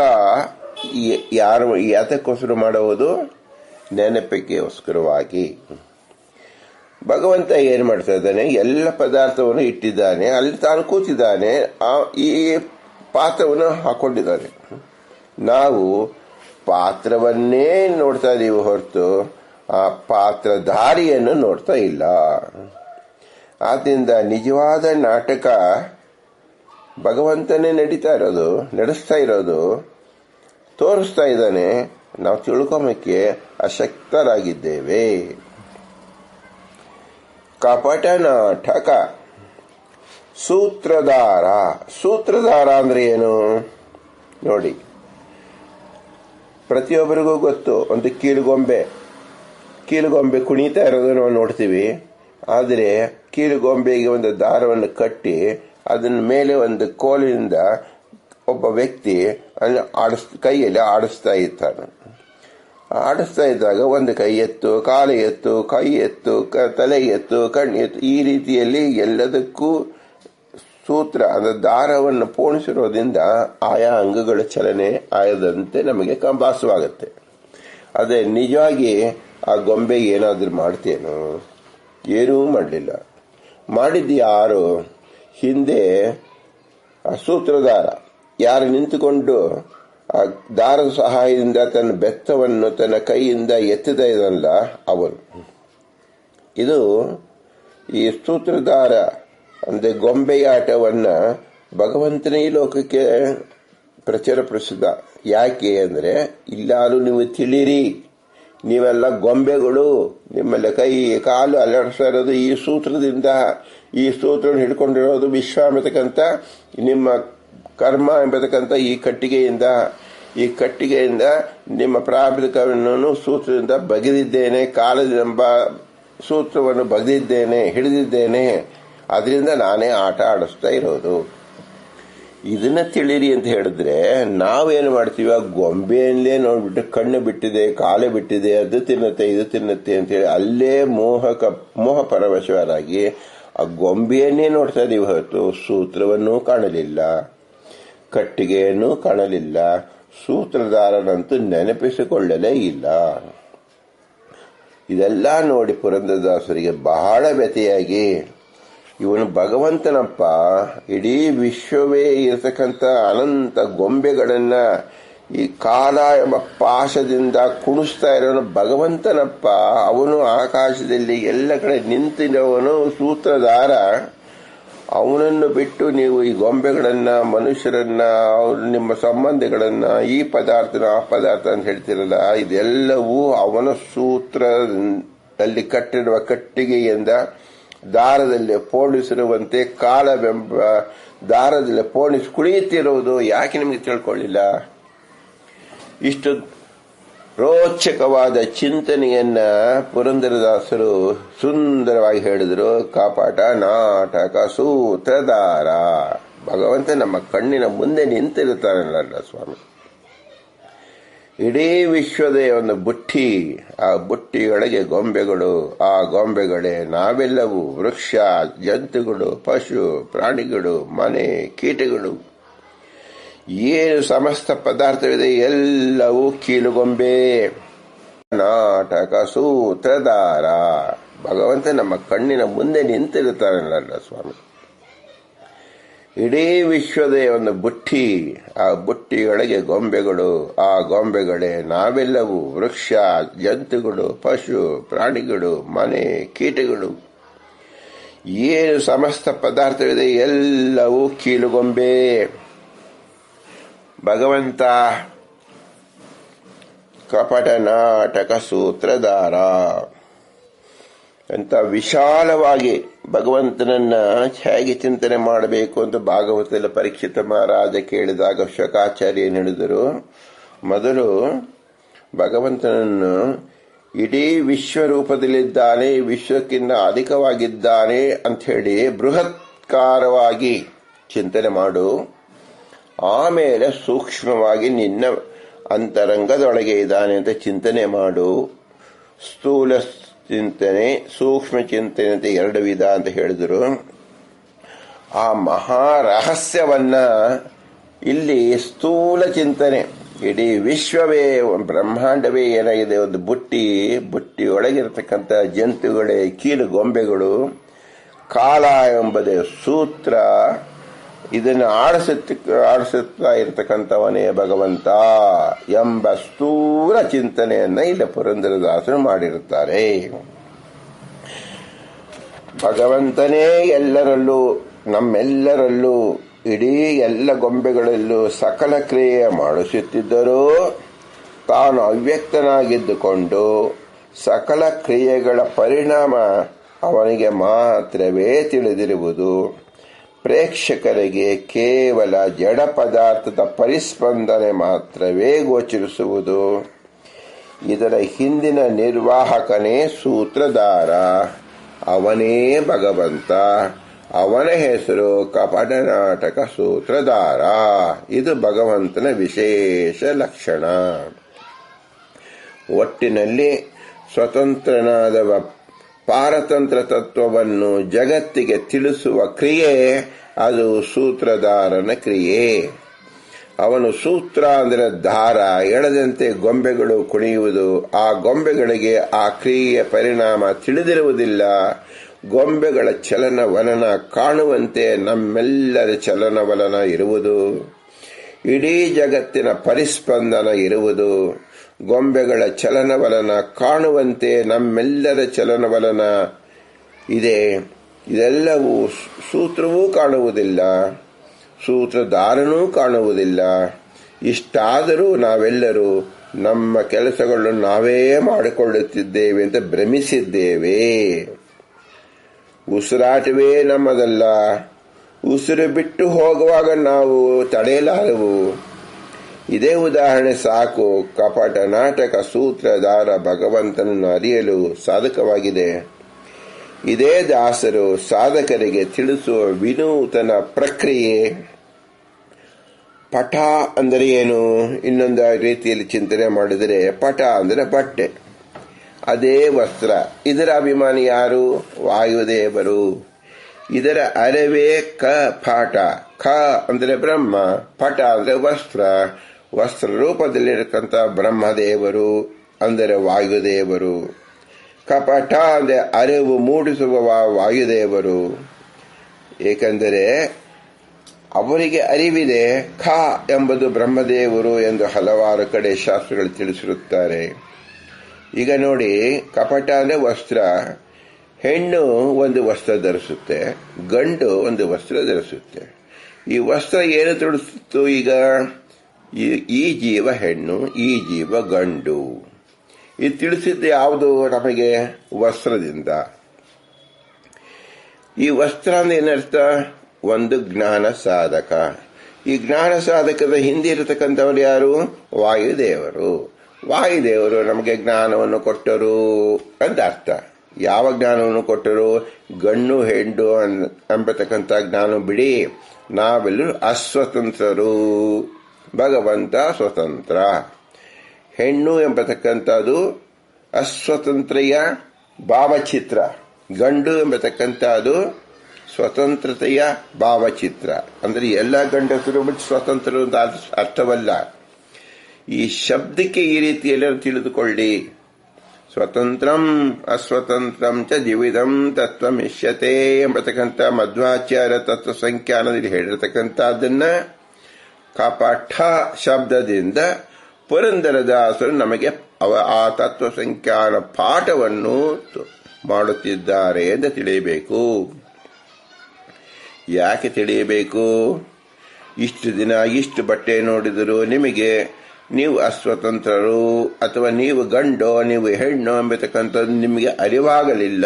ಯಾರು, ಯಾತಕ್ಕೋಸ್ಕರ ಮಾಡುವುದು? ನೆನಪಿಗೆಗೋಸ್ಕರವಾಗಿ ಭಗವಂತ ಏನು ಮಾಡ್ತಾ ಇದ್ದಾನೆ? ಎಲ್ಲ ಪದಾರ್ಥವನ್ನು ಇಟ್ಟಿದ್ದಾನೆ. ಅಲ್ಲಿ ತಾನು ಕೂತಿದ್ದಾನೆ. ಈ ಪಾತ್ರವನ್ನು ಹಾಕೊಂಡಿದ್ದಾನೆ. ನಾವು ಪಾತ್ರವನ್ನೇ ನೋಡ್ತಾ ಇದ್ದೀವಿ ಹೊರತು ಆ ಪಾತ್ರಧಾರಿಯನ್ನು ನೋಡ್ತಾ ಇಲ್ಲ. ಆದ್ದರಿಂದ ನಿಜವಾದ ನಾಟಕ ಭಗವಂತನೇ ನಡೀತಾ ಇರೋದು, ನಡೆಸ್ತಾ ಇರೋದು, ತೋರಿಸ್ತಾ ಇದ್ದಾನೆ. ನಾವು ತಿಳ್ಕೊಂಬಕ್ಕೆ ಅಶಕ್ತರಾಗಿದ್ದೇವೆ ಕಪಟ ನಾಟಕ ಸೂತ್ರಧಾರ. ಸೂತ್ರಧಾರ ಅಂದ್ರೆ ಏನು? ನೋಡಿ. ಪ್ರತಿಯೊಬ್ಬರಿಗೂ ಗೊತ್ತು. ಒಂದು ಕೀಳುಗೊಂಬೆ. ಕೀಲುಗೊಂಬೆ ಕುಣಿತಾ ಇರೋದನ್ನು ನಾವು ನೋಡ್ತೀವಿ. ಆದರೆ ಕೀಲುಗೊಂಬೆಗೆ ಒಂದು ದಾರವನ್ನು ಕಟ್ಟಿ ಅದನ್ನ ಮೇಲೆ ಒಂದು ಕೋಲಿನಿಂದ ಒಬ್ಬ ವ್ಯಕ್ತಿ ಆಡಿಸ್, ಕೈಯಲ್ಲಿ ಆಡಿಸ್ತಾ ಇರ್ತಾನೆ. ಆಡಿಸ್ತಾ ಇದ್ದಾಗ ಒಂದು ಕೈ ಎತ್ತು, ಕಾಲು ಎತ್ತು, ಕೈ ಎತ್ತು ತಲೆ ಎತ್ತು, ಕಣ್ಣು ಎತ್ತು, ಈ ರೀತಿಯಲ್ಲಿ ಎಲ್ಲದಕ್ಕೂ ಸೂತ್ರ, ಅಂದರೆ ದಾರವನ್ನು ಪೋಣಿಸಿರೋದ್ರಿಂದ ಆಯಾ ಅಂಗಗಳ ಚಲನೆ ಆಯದಂತೆ ನಮಗೆ ಕಂಬಾಸವಾಗುತ್ತೆ. ಅದೇ ನಿಜವಾಗಿ ಆ ಗೊಂಬೆ ಏನಾದರೂ ಮಾಡ್ತೇನು? ಏನೂ ಮಾಡಲಿಲ್ಲ. ಮಾಡಿದ್ದು ಯಾರು? ಹಿಂದೆ ಆ ಸೂತ್ರಧಾರ. ಯಾರು ನಿಂತುಕೊಂಡು ಆ ದಾರದ ಸಹಾಯದಿಂದ ತನ್ನ ಬೆತ್ತವನ್ನು ತನ್ನ ಕೈಯಿಂದ ಎತ್ತಿದ ಇದಲ್ಲ ಅವರು ಇದು ಈ ಸೂತ್ರಧಾರ, ಅಂದರೆ ಗೊಂಬೆಯಾಟವನ್ನು ಭಗವಂತನ ಲೋಕಕ್ಕೆ ಲೋಕಕ್ಕೆ ಪ್ರಸಿದ್ಧ ಯಾಕೆ ಅಂದರೆ, ಇಲ್ಲಾರು ನೀವು ತಿಳಿರಿ ನೀವೆಲ್ಲ ಗೊಂಬೆಗಳು, ನಿಮ್ಮೆಲ್ಲ ಕೈ, ಕಾಲು ಅಲ್ಲಾಡಿಸ್ತಾ ಇರೋದು ಈ ಸೂತ್ರದಿಂದ, ಈ ಸೂತ್ರ ಹಿಡ್ಕೊಂಡಿರೋದು ವಿಶ್ವ ಎಂಬತಕ್ಕಂಥ ನಿಮ್ಮ ಕರ್ಮ ಎಂಬತಕ್ಕಂಥ ಈ ಕಟ್ಟಿಗೆಯಿಂದ ಈ ಕಟ್ಟಿಗೆಯಿಂದ ನಿಮ್ಮ ಪ್ರಾಬ್ಲಿಕವನ್ನು ಸೂತ್ರದಿಂದ ಬಗೆದಿದ್ದೇನೆ, ಕಾಲದೆಂಬ ಸೂತ್ರವನ್ನು ಬಗೆದಿದ್ದೇನೆ, ಹಿಡಿದಿದ್ದೇನೆ. ಅದರಿಂದ ನಾನೇ ಆಟ ಆಡಿಸ್ತಾ ಇರೋದು. ಇದನ್ನ ತಿಳಿರಿ ಅಂತ ಹೇಳಿದ್ರೆ, ನಾವೇನು ಮಾಡ್ತೀವಿ? ಆ ಗೊಂಬೆಯಲ್ಲೇ ನೋಡ್ಬಿಟ್ಟು ಕಣ್ಣು ಬಿಟ್ಟಿದೆ, ಕಾಲು ಬಿಟ್ಟಿದೆ, ಅದು ತಿನ್ನುತ್ತೆ, ಇದು ತಿನ್ನುತ್ತೆ ಅಂತ ಹೇಳಿ ಅಲ್ಲೇ ಮೋಹಕ ಮೋಹ ಪರವಶರಾಗಿ ಆ ಗೊಂಬೆಯನ್ನೇ ನೋಡ್ತಾ ಇದೀವಿ ಹೊರತು. ಸೂತ್ರವನ್ನು ಕಾಣಲಿಲ್ಲ, ಕಟ್ಟಿಗೆಯನ್ನು ಕಾಣಲಿಲ್ಲ, ಸೂತ್ರಧಾರನಂತೂ ನೆನಪಿಸಿಕೊಳ್ಳಲೇ ಇಲ್ಲ. ಇದೆಲ್ಲ ನೋಡಿ ಪುರಂದರದಾಸರಿಗೆ ಬಹಳ ವ್ಯತೆಯಾಗಿ ಇವನು ಭಗವಂತನಪ್ಪ. ಇಡೀ ವಿಶ್ವವೇ ಇರತಕ್ಕಂಥ ಅನಂತ ಗೊಂಬೆಗಳನ್ನ ಈ ಕಾಲ ಎಂಬ ಪಾಶದಿಂದ ಕುಣಿಸ್ತಾ ಇರೋನು ಭಗವಂತನಪ್ಪ. ಅವನು ಆಕಾಶದಲ್ಲಿ ಎಲ್ಲ ಕಡೆ ನಿಂತಿನವನು ಸೂತ್ರಧಾರ. ಅವನನ್ನು ಬಿಟ್ಟು ನೀವು ಈ ಗೊಂಬೆಗಳನ್ನ, ಮನುಷ್ಯರನ್ನ, ಅವರು ನಿಮ್ಮ ಸಂಬಂಧಿಗಳನ್ನ, ಈ ಪದಾರ್ಥನ, ಆ ಪದಾರ್ಥ ಅಂತ ಹೇಳ್ತಿರಲ್ಲ, ಇದೆಲ್ಲವೂ ಅವನ ಸೂತ್ರದಲ್ಲಿ ಕಟ್ಟಿರುವ ಕಟ್ಟಿಗೆಯಿಂದ ದಾರದಲ್ಲಿ ಪೋಣಿಸಿರುವಂತೆ ಕಾಲವೆಂಬ ದಾರದಲ್ಲಿ ಪೋಣಿಸಿ ಕುಣಿಯುತ್ತಿರುವುದು ಯಾಕೆ ನಿಮಗೆ ತಿಳ್ಕೊಳ್ಳಿಲ್ಲ? ಇಷ್ಟು ರೋಚಕವಾದ ಚಿಂತನೆಯನ್ನ ಪುರಂದರದಾಸರು ಸುಂದರವಾಗಿ ಹೇಳಿದರು. ಕಾಪಾಟ ನಾಟಕ ಸೂತ್ರಧಾರ. ಭಗವಂತ ನಮ್ಮ ಕಣ್ಣಿನ ಮುಂದೆ ನಿಂತಿರುತ್ತಾನಲ್ಲ ಸ್ವಾಮಿ. ಇಡೀ ವಿಶ್ವದ ಒಂದು ಬುಟ್ಟಿ. ಆ ಬುಟ್ಟಿಯೊಳಗೆ ಗೊಂಬೆಗಳು. ಆ ಗೊಂಬೆಗಳೇ ನಾವೆಲ್ಲವೂ ವೃಕ್ಷ, ಜಂತುಗಳು, ಪಶು, ಪ್ರಾಣಿಗಳು, ಮನೆ, ಕೀಟಗಳು. ಏನು ಸಮಸ್ತ ಪದಾರ್ಥವಿದೆ ಎಲ್ಲವೂ ಕೀಲುಗೊಂಬೆ. ನಾಟಕ ಸೂತ್ರಧಾರ. ಭಗವಂತ ನಮ್ಮ ಕಣ್ಣಿನ ಮುಂದೆ ನಿಂತಿರುತ್ತಾನಲ್ಲ ಸ್ವಾಮಿ. ಇಡೀ ವಿಶ್ವದೇ ಒಂದು ಬುಟ್ಟಿ. ಆ ಬುಟ್ಟಿಯೊಳಗೆ ಗೊಂಬೆಗಳು. ಆ ಗೊಂಬೆಗಳೇ ನಾವೆಲ್ಲವೂ ವೃಕ್ಷ, ಜಂತುಗಳು, ಪಶು, ಪ್ರಾಣಿಗಳು, ಮನೆ, ಕೀಟಗಳು. ಏನು ಸಮಸ್ತ ಪದಾರ್ಥವಿದೆ ಎಲ್ಲವೂ ಕೀಲುಗೊಂಬೆ. ಭಗವಂತ ಕಪಟ ನಾಟಕ ಸೂತ್ರಧಾರ. ಅಂತ ವಿಶಾಲವಾಗಿ ಭಗವಂತನನ್ನ ಹೇಗೆ ಚಿಂತನೆ ಮಾಡಬೇಕು ಅಂತ ಭಾಗವತದ ಪರೀಕ್ಷಿತ ಮಹಾರಾಜ ಕೇಳಿದಾಗ ಶಕಾಚಾರ್ಯ ಹೇಳಿದರು. ಮೊದಲು ಭಗವಂತನನ್ನು ಇಡೀ ವಿಶ್ವರೂಪದಲ್ಲಿದ್ದಾನೆ, ವಿಶ್ವಕ್ಕಿಂತ ಅಧಿಕವಾಗಿದ್ದಾನೆ ಅಂತ ಹೇಳಿ ಬೃಹತ್ಕಾರವಾಗಿ ಚಿಂತನೆ ಮಾಡು. ಆಮೇಲೆ ಸೂಕ್ಷ್ಮವಾಗಿ ನಿನ್ನ ಅಂತರಂಗದೊಳಗೆ ಇದ್ದಾನೆ ಅಂತ ಚಿಂತನೆ ಮಾಡು. ಸ್ಥೂಲ ಚಿಂತನೆ, ಸೂಕ್ಷ್ಮ ಚಿಂತನೆ ಅಂತ ಎರಡು ವಿಧ ಅಂತ ಹೇಳಿದರು. ಆ ಮಹಾ ರಹಸ್ಯವನ್ನ ಇಲ್ಲಿ ಸ್ಥೂಲ ಚಿಂತನೆ, ಇಡೀ ವಿಶ್ವವೇ ಬ್ರಹ್ಮಾಂಡವೇ ಏನಾಗಿದೆ, ಒಂದು ಬುಟ್ಟಿ ಬುಟ್ಟಿ ಒಳಗಿರತಕ್ಕಂಥ ಜಂತುಗಳೇ, ಕೀಲು ಗೊಂಬೆಗಳು, ಕಾಲ ಎಂಬುದೇ ಸೂತ್ರ. ಇದನ್ನು ಆಡಿಸುತ್ತ ಆಡಿಸುತ್ತಾ ಇರತಕ್ಕಂಥವನೇ ಭಗವಂತ ಎಂಬ ಸ್ಥೂಲ ಚಿಂತನೆಯನ್ನ ಇಲ್ಲಿ ಪುರಂದರದಾಸರು ಮಾಡಿರುತ್ತಾರೆ. ಭಗವಂತನೇ ಎಲ್ಲರಲ್ಲೂ, ನಮ್ಮೆಲ್ಲರಲ್ಲೂ, ಇಡೀ ಎಲ್ಲ ಗೊಂಬೆಗಳಲ್ಲೂ ಸಕಲ ಕ್ರಿಯೆ ಮಾಡಿಸುತ್ತಿದ್ದರೂ, ತಾನು ಅವ್ಯಕ್ತನಾಗಿದ್ದುಕೊಂಡು ಸಕಲ ಕ್ರಿಯೆಗಳ ಪರಿಣಾಮ ಅವನಿಗೆ ಮಾತ್ರವೇ ತಿಳಿದಿರುವುದು. ಪ್ರೇಕ್ಷಕರಿಗೆ ಕೇವಲ ಜಡ ಪದಾರ್ಥದ ಪರಿಸ್ಪಂದನೆ ಮಾತ್ರವೇ ಗೋಚರಿಸುವುದು. ಇದರ ಹಿಂದಿನ ನಿರ್ವಾಹಕನೇ ಸೂತ್ರಧಾರ. ಅವನೇ ಭಗವಂತ. ಅವನ ಹೆಸರು ಕಪಟ ನಾಟಕ ಸೂತ್ರಧಾರ. ಇದು ಭಗವಂತನ ವಿಶೇಷ ಲಕ್ಷಣ. ಒಟ್ಟಿನಲ್ಲಿ ಸ್ವತಂತ್ರನಾದವ ಪಾರತಂತ್ರ ತತ್ವವನ್ನು ಜಗತ್ತಿಗೆ ತಿಳಿಸುವ ಕ್ರಿಯೆ ಅದು ಸೂತ್ರಧಾರನ ಕ್ರಿಯೆ. ಅವನು ಸೂತ್ರ ಅಂದರೆ ದಾರ ಎಳೆದಂತೆ ಗೊಂಬೆಗಳು ಕುಣಿಯುವುದು. ಆ ಗೊಂಬೆಗಳಿಗೆ ಆ ಕ್ರಿಯೆಯ ಪರಿಣಾಮ ತಿಳಿದಿರುವುದಿಲ್ಲ. ಗೊಂಬೆಗಳ ಚಲನವಲನ ಕಾಣುವಂತೆ ನಮ್ಮೆಲ್ಲರ ಚಲನವಲನ ಇರುವುದು. ಇಡೀ ಜಗತ್ತಿನ ಪರಿಸ್ಪಂದನ ಇರುವುದು. ಗೊಂಬೆಗಳ ಚಲನವಲನ ಕಾಣುವಂತೆ ನಮ್ಮೆಲ್ಲರ ಚಲನವಲನ ಇದೆ. ಇದೆಲ್ಲವೂ ಸೂತ್ರವೂ ಕಾಣುವುದಿಲ್ಲ, ಸೂತ್ರಧಾರನೂ ಕಾಣುವುದಿಲ್ಲ. ಇಷ್ಟಾದರೂ ನಾವೆಲ್ಲರೂ ನಮ್ಮ ಕೆಲಸಗಳನ್ನು ನಾವೇ ಮಾಡಿಕೊಳ್ಳುತ್ತಿದ್ದೇವೆ ಅಂತ ಭ್ರಮಿಸಿದ್ದೇವೆ. ಉಸಿರಾಟವೇ ನಮ್ಮದಲ್ಲ. ಉಸಿರು ಬಿಟ್ಟು ಹೋಗುವಾಗ ನಾವು ತಡೆಯಲಾರವು. ಇದೇ ಉದಾಹರಣೆ ಸಾಕು. ಕಪಟ ನಾಟಕ ಸೂತ್ರಧಾರ ಭಗವಂತನನ್ನು ಅರಿಯಲು ಸಾಧಕವಾಗಿದೆ. ಇದೇ ದಾಸರು ಸಾಧಕರಿಗೆ ತಿಳಿಸುವ ವಿನೂತನ ಪ್ರಕ್ರಿಯೆ. ಪಟ ಅಂದರೆ ಏನು? ಇನ್ನೊಂದು ರೀತಿಯಲ್ಲಿ ಚಿಂತನೆ ಮಾಡಿದರೆ ಪಟ ಅಂದರೆ ಬಟ್ಟೆ. ಅದೇ ವಸ್ತ್ರ. ಇದರ ಅಭಿಮಾನಿ ಯಾರು? ವಾಯುದೇವರು. ಇದರ ಅರವೇ ಕ, ಪಾಠ. ಖ ಅಂದರೆ ಬ್ರಹ್ಮ ಪಟ ಅಂದರೆ ವಸ್ತ್ರ. ವಸ್ತ್ರ ರೂಪದಲ್ಲಿರತಕ್ಕಂಥ ಬ್ರಹ್ಮದೇವರು, ಅಂದರೆ ವಾಯುದೇವರು. ಕಪಟ ಅಂದರೆ ಅರಿವು ಮೂಡಿಸುವ ವಾಯುದೇವರು. ಏಕೆಂದರೆ, ಅವರಿಗೆ ಅರಿವಿದೆ, ಖ ಎಂಬುದು ಬ್ರಹ್ಮದೇವರು ಎಂದು ಹಲವಾರು ಕಡೆ ಶಾಸ್ತ್ರಗಳು ತಿಳಿಸಿರುತ್ತಾರೆ. ಈಗ ನೋಡಿ ಕಪಟ ಅಂದರೆ ವಸ್ತ್ರ, ಹೆಣ್ಣು ಒಂದು ವಸ್ತ್ರ ಧರಿಸುತ್ತೆ, ಗಂಡು ಒಂದು ವಸ್ತ್ರ ಧರಿಸುತ್ತೆ. ಈ ವಸ್ತ್ರ ಏನು ತಿಳಿಸುತ್ತು ಈಗ? ಈ ಜೀವ ಹೆಣ್ಣು, ಈ ಜೀವ ಗಂಡು. ಇದು ತಿಳಿಸಿದ್ದು ಯಾವುದು ನಮಗೆ? ವಸ್ತ್ರದಿಂದ. ಈ ವಸ್ತ್ರ ಅಂದ್ರೆ ಒಂದು ಜ್ಞಾನ ಸಾಧಕ. ಈ ಜ್ಞಾನ ಸಾಧಕದ ಹಿಂದೆ ಇರತಕ್ಕಂಥವ್ರು ಯಾರು? ವಾಯುದೇವರು. ವಾಯುದೇವರು ನಮಗೆ ಜ್ಞಾನವನ್ನು ಕೊಟ್ಟರು ಅಂತ ಅರ್ಥ. ಯಾವ ಜ್ಞಾನವನ್ನು ಕೊಟ್ಟರು? ಗಣ್ಣು ಹೆಂಡು ಅನ್- ಎಂಬತಕ್ಕಂಥ ಜ್ಞಾನ ಬಿಡಿ. ನಾವೆಲ್ಲರೂ ಅಸ್ವತಂತ್ರರು. ಭಗವಂತ ಸ್ವತಂತ್ರ. ಹೆಣ್ಣು ಎಂಬತಕ್ಕಂಥದ್ದು ಅಸ್ವತಂತ್ರೆಯ ಭಾವಚಿತ್ರ. ಗಂಡು ಎಂಬತಕ್ಕಂಥದ್ದು ಸ್ವತಂತ್ರತೆಯ ಭಾವಚಿತ್ರ. ಅಂದರೆ ಎಲ್ಲ ಗಂಡಸರು ಸ್ವತಂತ್ರರು ಅಂತ ಅರ್ಥ- ಅರ್ಥವಲ್ಲ. ಈ ಶಬ್ದಕ್ಕೆ ಈ ರೀತಿಯಲ್ಲಿ ತಿಳಿದುಕೊಳ್ಳಿ. ಸ್ವತಂತ್ರಂ ಅಸ್ವತಂತ್ರಂ ಚ ತತ್ವ ತತ್ವಮಿಷ್ಯತೆ ಎಂಬತಕ್ಕಂಥ ಮಧ್ವಾಚಾರ್ಯ ತತ್ವ ಸಂಖ್ಯಾನದಲ್ಲಿ ಹೇಳಿರತಕ್ಕಂಥದ್ದನ್ನ ಕಪಠ ಶಬ್ದದಿಂದ ಪುರಂದರದಾಸರು ನಮಗೆ ಅವ ಆ ತತ್ವ ಸಂಖ್ಯಾನ ಪಾಠವನ್ನು ಮಾಡುತ್ತಿದ್ದಾರೆ ಎಂದು ತಿಳಿಯಬೇಕು. ಯಾಕೆ ತಿಳಿಯಬೇಕು? ಇಷ್ಟು ದಿನ ಇಷ್ಟು ಬಟ್ಟೆ ನೋಡಿದರೂ ನಿಮಗೆ ನೀವು ಅಸ್ವತಂತ್ರರು ಅಥವಾ ನೀವು ಗಂಡೋ ನೀವು ಹೆಣ್ಣು ಎಂಬತಕ್ಕಂಥದ್ದು ನಿಮಗೆ ಅರಿವಾಗಲಿಲ್ಲ.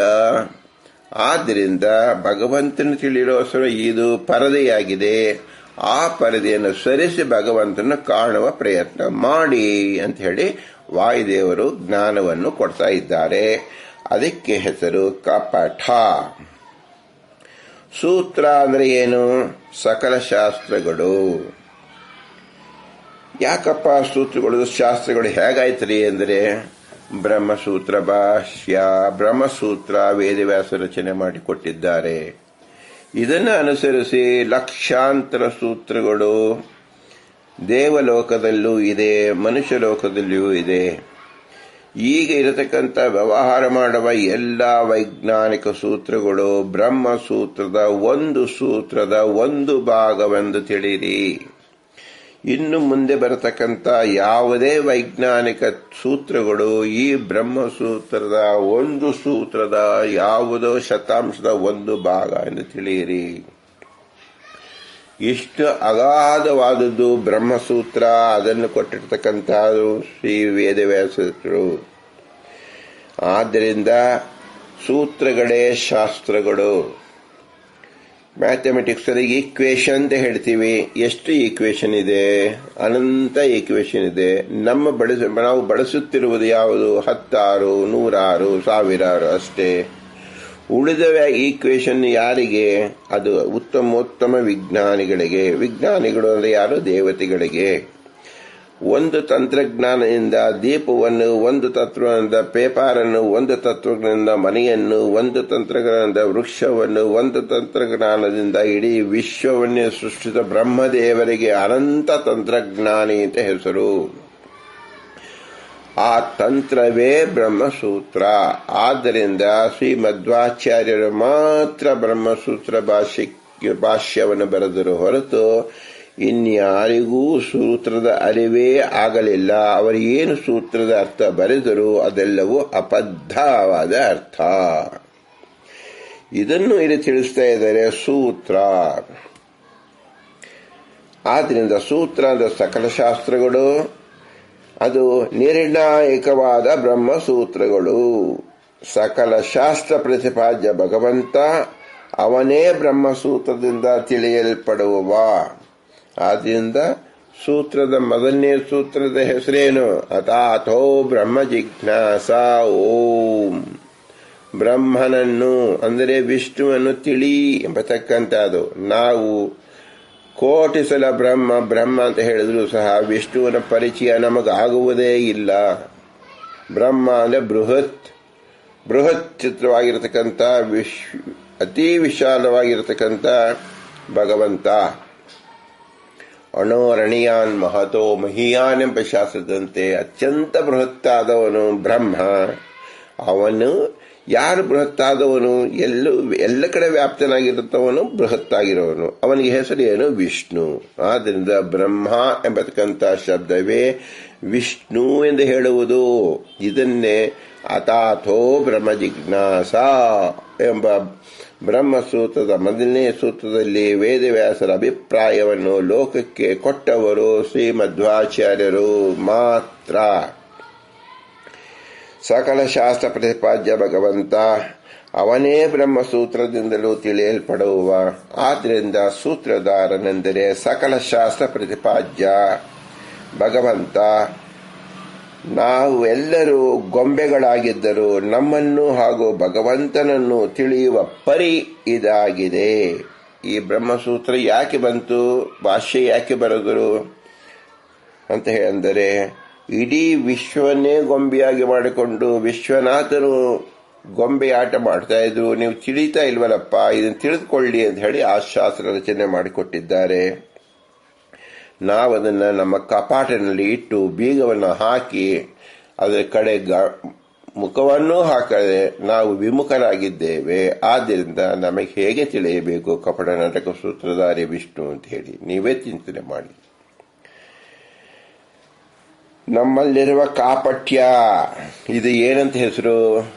ಆದ್ದರಿಂದ ಭಗವಂತನ ತಿಳಿರೋ ಇದು ಪರದೆಯಾಗಿದೆ. ಆ ಪರದೆಯನ್ನು ಸರಿಸಿ ಭಗವಂತನ ಕಾಣುವ ಪ್ರಯತ್ನ ಮಾಡಿ ಅಂತ ಹೇಳಿ ವಾಯುದೇವರು ಜ್ಞಾನವನ್ನು ಕೊಡ್ತಾ ಇದ್ದಾರೆ. ಅದಕ್ಕೆ ಹೆಸರು ಕಪಠ. ಸೂತ್ರ ಅಂದ್ರೆ ಏನು? ಸಕಲ ಶಾಸ್ತ್ರಗಳು. ಯಾಕಪ್ಪ ಸೂತ್ರಗಳು, ಶಾಸ್ತ್ರಗಳು ಹೇಗಾಯ್ತರಿ ಅಂದರೆ? ಬ್ರಹ್ಮಸೂತ್ರ ಭಾಷ್ಯ, ಬ್ರಹ್ಮಸೂತ್ರ ವೇದವ್ಯಾಸ ರಚನೆ ಮಾಡಿಕೊಟ್ಟಿದ್ದಾರೆ. ಇದನ್ನು ಅನುಸರಿಸಿ ಲಕ್ಷಾಂತರ ಸೂತ್ರಗಳು ದೇವಲೋಕದಲ್ಲೂ ಇದೆ ಮನುಷ್ಯ ಲೋಕದಲ್ಲಿಯೂ ಇದೆ. ಈಗ ಇರತಕ್ಕಂಥ ವ್ಯವಹಾರ ಮಾಡುವ ಎಲ್ಲ ವೈಜ್ಞಾನಿಕ ಸೂತ್ರಗಳು ಬ್ರಹ್ಮ ಸೂತ್ರದ ಒಂದು ಸೂತ್ರದ ಒಂದು ಭಾಗವೆಂದು ತಿಳಿಯಿರಿ. ಇನ್ನು ಮುಂದೆ ಬರತಕ್ಕಂಥ ಯಾವುದೇ ವೈಜ್ಞಾನಿಕ ಸೂತ್ರಗಳು ಈ ಬ್ರಹ್ಮಸೂತ್ರದ ಒಂದು ಸೂತ್ರದ ಯಾವುದೋ ಶತಾಂಶದ ಒಂದು ಭಾಗ ಎಂದು ತಿಳಿಯಿರಿ. ಇಷ್ಟು ಅಗಾಧವಾದದ್ದು ಬ್ರಹ್ಮಸೂತ್ರ, ಅದನ್ನು ಕೊಟ್ಟಿರ್ತಕ್ಕಂಥದ್ದು ಶ್ರೀ ವೇದವ್ಯಾಸರು. ಆದ್ದರಿಂದ ಸೂತ್ರಗಳೇ ಶಾಸ್ತ್ರಗಳು. ಮ್ಯಾಥಮೆಟಿಕ್ಸ್ ಅಲ್ಲಿ ಈಕ್ವೇಶನ್ ಅಂತ ಹೇಳ್ತೀವಿ. ಎಷ್ಟು ಈಕ್ವೇಶನ್ ಇದೆ? ಅನಂತ ಈಕ್ವೇಶನ್ ಇದೆ. ನಮ್ಮ ಬಳಸ, ನಾವು ಬಳಸುತ್ತಿರುವುದು ಯಾವುದು? ಹತ್ತಾರು, ನೂರಾರು, ಸಾವಿರಾರು ಅಷ್ಟೇ. ಉಳಿದ ಈಕ್ವೇಶನ್ ಯಾರಿಗೆ? ಅದು ಉತ್ತಮೋತ್ತಮ ವಿಜ್ಞಾನಿಗಳಿಗೆ. ವಿಜ್ಞಾನಿಗಳು ಅಂದರೆ ಯಾರು? ದೇವತೆಗಳಿಗೆ. ಒಂದು ತಂತ್ರಜ್ಞಾನದಿಂದ, ದೀಪವನ್ನು, ಒಂದು ತತ್ವದಿಂದ, ಪೇಪಾರನ್ನು, ಒಂದು ತತ್ವಗಳಿಂದ, ಮನೆಯನ್ನು, ಒಂದು ತಂತ್ರಜ್ಞಾನದ ವೃಕ್ಷವನ್ನು, ಒಂದು ತಂತ್ರಜ್ಞಾನದಿಂದ ಇಡೀ ವಿಶ್ವವನ್ನೇ ಸೃಷ್ಟಿಸಿದ ಬ್ರಹ್ಮದೇವರಿಗೆ ಅನಂತ ತಂತ್ರಜ್ಞಾನಿ ಅಂತ ಹೆಸರು. ಆ ತಂತ್ರವೇ ಬ್ರಹ್ಮಸೂತ್ರ. ಆದ್ದರಿಂದ ಶ್ರೀ ಮಧ್ವಾಚಾರ್ಯರು ಮಾತ್ರ ಬ್ರಹ್ಮಸೂತ್ರ ಭಾಷ್ಯ ಭಾಷ್ಯವನ್ನು ಬರೆದರು ಹೊರತು ಇನ್ಯಾರಿಗೂ ಸೂತ್ರದ ಅರಿವೇ ಆಗಲಿಲ್ಲ. ಅವರು ಏನು ಸೂತ್ರದ ಅರ್ಥ ಬರೆದರು ಅದೆಲ್ಲವೂ ಅಬದ್ಧವಾದ ಅರ್ಥ. ಇದನ್ನು ಇಲ್ಲಿ ತಿಳಿಸ್ತಾ ಇದ್ದಾರೆ ಸೂತ್ರ. ಆದ್ದರಿಂದ ಸೂತ್ರ ಸಕಲ ಶಾಸ್ತ್ರಗಳು, ಅದು ನಿರ್ಣಾಯಕವಾದ ಬ್ರಹ್ಮಸೂತ್ರಗಳು. ಸಕಲ ಶಾಸ್ತ್ರ ಪ್ರತಿಪಾದ್ಯ ಭಗವಂತ ಅವನೇ ಬ್ರಹ್ಮಸೂತ್ರದಿಂದ ತಿಳಿಯಲ್ಪಡುವವ ಆದ್ರಿಂದ ಸೂತ್ರದ ಮೊದಲನೇ ಸೂತ್ರದ ಹೆಸರೇನು? ಅಥಾಥೋ ಬ್ರಹ್ಮ ಜಿಜ್ಞಾಸ ಓಂ. ಬ್ರಹ್ಮನನ್ನು, ಅಂದರೆ ವಿಷ್ಣುವನ್ನು ತಿಳಿ ಎಂಬತಕ್ಕಂಥದ್ದು. ನಾವು ಕೋಟಿ ಸಲ ಬ್ರಹ್ಮ ಬ್ರಹ್ಮ ಅಂತ ಹೇಳಿದ್ರು ಸಹ ವಿಷ್ಣುವಿನ ಪರಿಚಯ ನಮಗಾಗುವುದೇ ಇಲ್ಲ. ಬ್ರಹ್ಮ ಅಂದರೆ ಬೃಹತ್ ಬೃಹತ್ ಚಿತ್ರವಾಗಿರತಕ್ಕಂಥ ವಿಶ್, ಅತಿ ವಿಶಾಲವಾಗಿರತಕ್ಕಂಥ ಭಗವಂತ. ಅಣೋರಣೀಯಾನ್ ಮಹತೋ ಮಹಿಯಾನ್ ಎಂಬ ಶಾಸ್ತ್ರದಂತೆ ಅತ್ಯಂತ ಬೃಹತ್ತಾದವನು ಬ್ರಹ್ಮ. ಅವನು ಯಾರು ಬೃಹತ್ತಾದವನು? ಎಲ್ಲೂ, ಎಲ್ಲ ಕಡೆ ವ್ಯಾಪ್ತನಾಗಿರುತ್ತವನು ಬೃಹತ್ತಾಗಿರುವವನು. ಅವನಿಗೆ ಹೆಸರು ಏನು? ವಿಷ್ಣು. ಆದ್ದರಿಂದ ಬ್ರಹ್ಮ ಎಂಬತಕ್ಕಂಥ ಶಬ್ದವೇ ವಿಷ್ಣು ಎಂದು ಹೇಳುವುದು. ಇದನ್ನೇ ಅಥಾಥೋ ಬ್ರಹ್ಮ ಜಿಜ್ಞಾಸ ಎಂಬ ಬ್ರಹ್ಮಸೂತ್ರದ ಮೊದಲನೇ ಸೂತ್ರದಲ್ಲಿ ವೇದವ್ಯಾಸರ ಅಭಿಪ್ರಾಯವನ್ನು ಲೋಕಕ್ಕೆ ಕೊಟ್ಟವರು ಶ್ರೀಮಧ್ವಾಚಾರ್ಯರು ಮಾತ್ರ. ಸಕಲ ಶಾಸ್ತ್ರ ಪ್ರತಿಪಾದ್ಯ ಭಗವಂತ, ಅವನೇ ಬ್ರಹ್ಮಸೂತ್ರದಿಂದಲೂ ತಿಳಿಯಲ್ಪಡುವ. ಆದ್ದರಿಂದ ಸೂತ್ರಧಾರನೆಂದರೆ ಸಕಲ ಶಾಸ್ತ್ರ ಪ್ರತಿಪಾದ್ಯ ಭಗವಂತ. ನಾವು ಎಲ್ಲರೂ ಗೊಂಬೆಗಳಾಗಿದ್ದರೂ ನಮ್ಮನ್ನು ಹಾಗೂ ಭಗವಂತನನ್ನು ತಿಳಿಯುವ ಪರಿ ಇದಾಗಿದೆ. ಈ ಬ್ರಹ್ಮಸೂತ್ರ ಯಾಕೆ ಬಂತು? ಭಾಷೆ ಯಾಕೆ ಬರೆದರು ಅಂತ ಹೇಳಂದರೆ, ಇಡೀ ವಿಶ್ವನೇ ಗೊಂಬೆಯಾಗಿ ಮಾಡಿಕೊಂಡು ವಿಶ್ವನಾಥನು ಗೊಂಬೆ ಆಟ ಮಾಡ್ತಾ ಇದ್ರು. ನೀವು ತಿಳಿತಾ ಇಲ್ವಲ್ಲಪ್ಪ? ಇದನ್ನು ತಿಳಿದುಕೊಳ್ಳಿ ಅಂತ ಹೇಳಿ ಆ ಶಾಸ್ತ್ರ ರಚನೆ ಮಾಡಿಕೊಟ್ಟಿದ್ದಾರೆ. ನಾವು ಅದನ್ನು ನಮ್ಮ ಕಪಾಟಿನಲ್ಲಿ ಇಟ್ಟು ಬೀಗವನ್ನು ಹಾಕಿ ಅದರ ಕಡೆ ಗ, ಮುಖವನ್ನೂ ಹಾಕದೆ ನಾವು ವಿಮುಖರಾಗಿದ್ದೇವೆ. ಆದ್ದರಿಂದ ನಮಗೆ ಹೇಗೆ ತಿಳಿಯಬೇಕು? ಕಪಟ ನಾಟಕ ಸೂತ್ರಧಾರಿ ವಿಷ್ಣು ಅಂತ ಹೇಳಿ. ನೀವೇ ಚಿಂತನೆ ಮಾಡಿ. ನಮ್ಮಲ್ಲಿರುವ ಕಾಪಟ್ಯ, ಇದು ಏನಂತ ಹೆಸರು?